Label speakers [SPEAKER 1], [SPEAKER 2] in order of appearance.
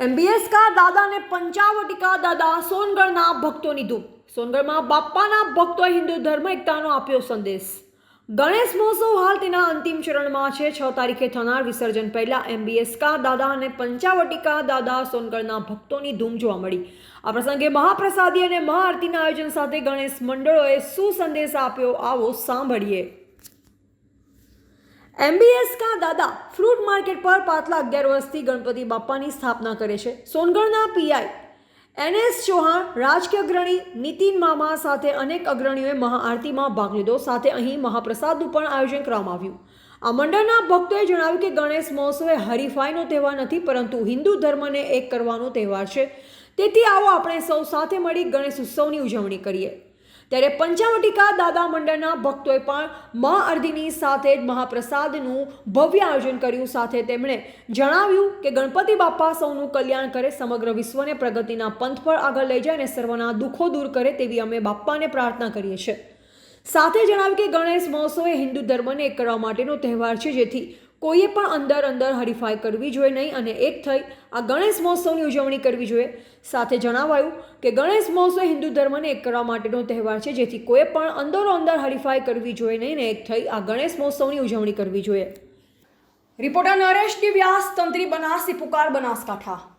[SPEAKER 1] MBS કા દાદાને પંચાવટી કા દાદા સોનગઢના ભક્તોની ધૂમ સોનગઢમાં બાપ્પાના ભક્તોએ હિન્દુ ધર્મ એકતાનો આપ્યો સંદેશ. ગણેશ મહોત્સવ હાલ તેના અંતિમ ચરણમાં છે. છ તારીખે થનાર વિસર્જન પહેલા એમબીએસ કા દાદા અને પંચાવટી દાદા સોનગઢના ભક્તોની ધૂમ જોવા મળી. આ પ્રસંગે મહાપ્રસાદી અને મહાઆરતીના આયોજન સાથે ગણેશ મંડળોએ શું સંદેશ આપ્યો. આવો સાંભળીએ. એમબીએસ કા દાદા ફ્રૂટ માર્કેટ પર પાછલા અગિયાર વર્ષથી ગણપતિ બાપ્પાની સ્થાપના કરે છે. સોનગઢના પીઆઈ એનએસ ચૌહાણ, રાજકીય અગ્રણી નીતિન મામા સાથે અનેક અગ્રણીઓએ મહાઆરતીમાં ભાગ લીધો. સાથે અહીં મહાપ્રસાદનું પણ આયોજન કરવામાં આવ્યું. આ મંડળના ભક્તોએ જણાવ્યું કે ગણેશ મહોત્સવ એ હરીફાઈનો તહેવાર નથી, પરંતુ હિન્દુ ધર્મને એક કરવાનો તહેવાર છે. તેથી આવો આપણે સૌ સાથે મળી ગણેશ ઉત્સવની ઉજવણી કરીએ. ત્યારે પંચાવટીકા દાદા મંડળના ભક્તોએ પણ મા અર્ધીની સાથે જ મહાપ્રસાદનું ભવ્ય આયોજન કર્યું. સાથે તેમણે જણાવ્યું કે ગણપતિ બાપ્પા સૌનું કલ્યાણ કરે, સમગ્ર વિશ્વને પ્રગતિના પંથ પર આગળ લઈ જાય અને સર્વના દુઃખો દૂર કરે તેવી અમે બાપ્પાને પ્રાર્થના કરીએ છીએ. સાથે જણાવ્યું કે ગણેશ મહોત્સવ એ હિન્દુ ધર્મને એક કરવા માટેનો તહેવાર છે, જેથી કોઈએ પણ અંદર અંદર હરીફાઈ કરવી જોઈએ નહીં અને એક થઈ આ ગણેશ મહોત્સવની ઉજવણી કરવી જોઈએ. સાથે જણાવાયું કે ગણેશ મહોત્સવ હિન્દુ ધર્મને એક કરવા માટેનો તહેવાર છે, જેથી કોઈ પણ અંદરો અંદર હરીફાઈ કરવી જોઈએ નહીં ને એક થઈ આ ગણેશ મહોત્સવની ઉજવણી કરવી જોઈએ. રિપોર્ટર નરેશ વ્યાસ તંત્રી બનાસી, પુકાર બનાસકાંઠા.